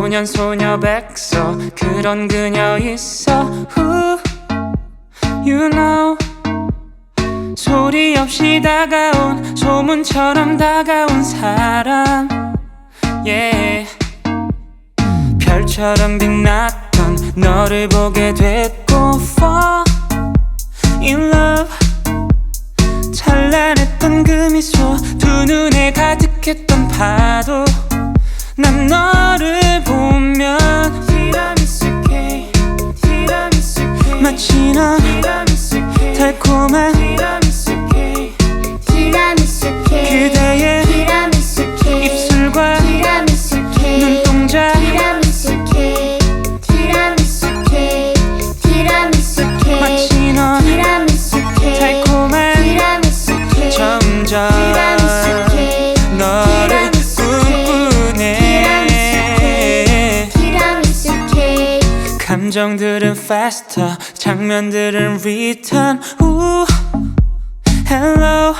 소년 소녀 백서. 그런 그녀 있어. Who you know. 소리 없이 다가온 소문처럼 다가온 사람. Yeah. 별처럼 빛났던 너를 보게 됐고 fall in love. 찬란했던 그 미소 두 눈에 가득했던 파도 난 너를 보면 마치 넌 달콤한 감정들은 faster 장면들은 return. 우 hello.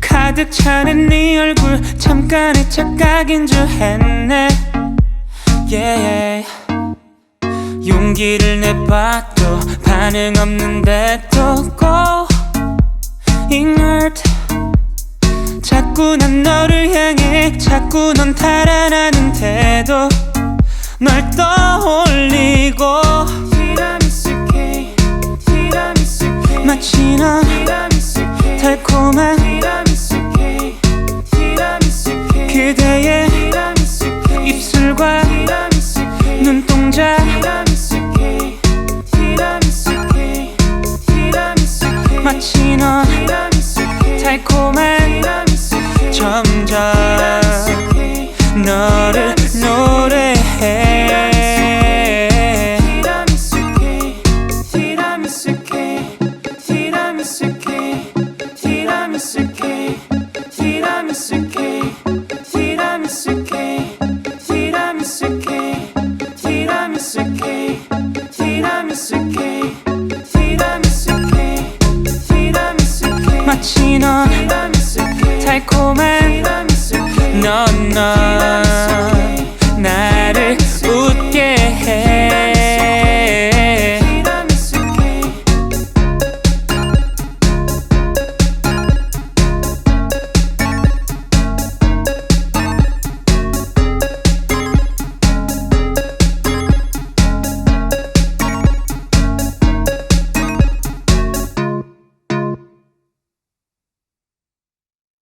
가득 차는 네 얼굴 잠깐의 착각인 줄 했네. Yeah. 용기를 내봐도 반응 없는데도 go inert. 자꾸 난 너를 향해 자꾸 넌 달아나는데도 널 떠올리고 티라미수 케이 티라미수 케이 마치 넌 같이 넌 달콤해. 넌넌